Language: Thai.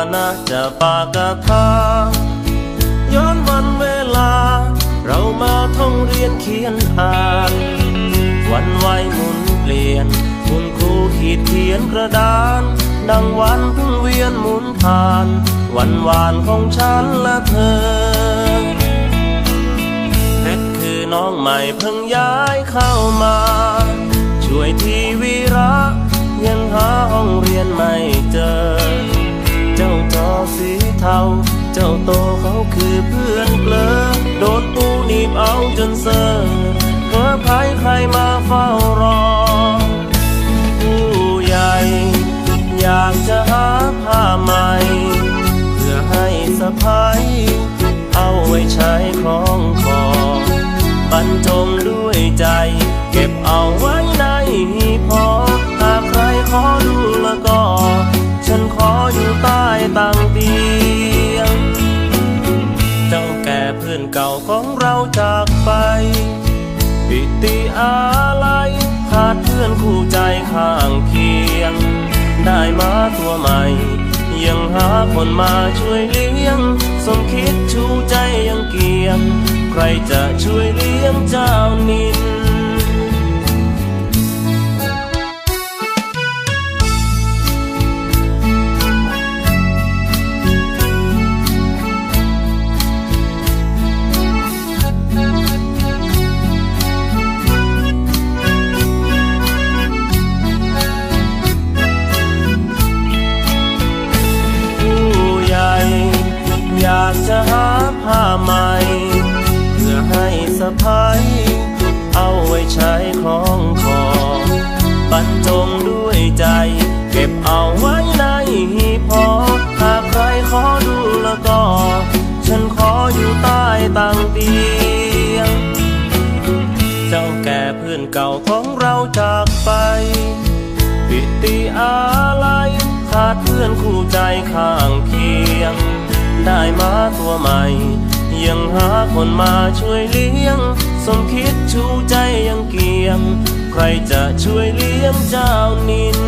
จะปากกาทาย้อนวันเวลา เรามาท่องเรียนเขียนอ่านวันไหวหมุนเปลี่ยน คุณครูขีดเขียนกระดาน ดังวันพิ่งเวียนหมุนผ่าน วันวานของฉันและเธอเพชรคือน้องใหม่เพิ่งย้ายเข้ามา ช่วยทีวีระยังหาห้องเรียนไม่เจอ เพื่อนเกลอโดนปูนีบเอาจนเซอร์เพ้อใครใครมาเฝ้ารอ ผู้ใหญ่ อยากจะหาผ้าใหม่ เพื่อให้สะพายเอาไว้ใช้คล้องคอบรรจงด้วยใจ เก็บเอาไว้ ปิติอาลัยขาดเพื่อนคู่ใจข้างเคียง ได้มาตัวใหม่ ยังหาคนมาช่วยเลี้ยง สมคิดชูใจยังเกียง ใครจะช่วยเลี้ยงเจ้า ให้สะพายเอาไว้ใช้คล้องคอบรรจงด้วยใจ เก็บเอาไว้ในพอหากใครขอดูแล้วก็ ฉันขออยู่ใต้ตังเตียง เจ้าแก่เพื่อนเก่าของเราจากไปปิติอาลัยขาดเพื่อนคู่ใจข้างเคียง ได้มาตัวใหม่ ยังหาคนมาช่วยเลี้ยง สมคิดชูใจยังเกียง ใครจะช่วยเลี้ยงเจ้านิน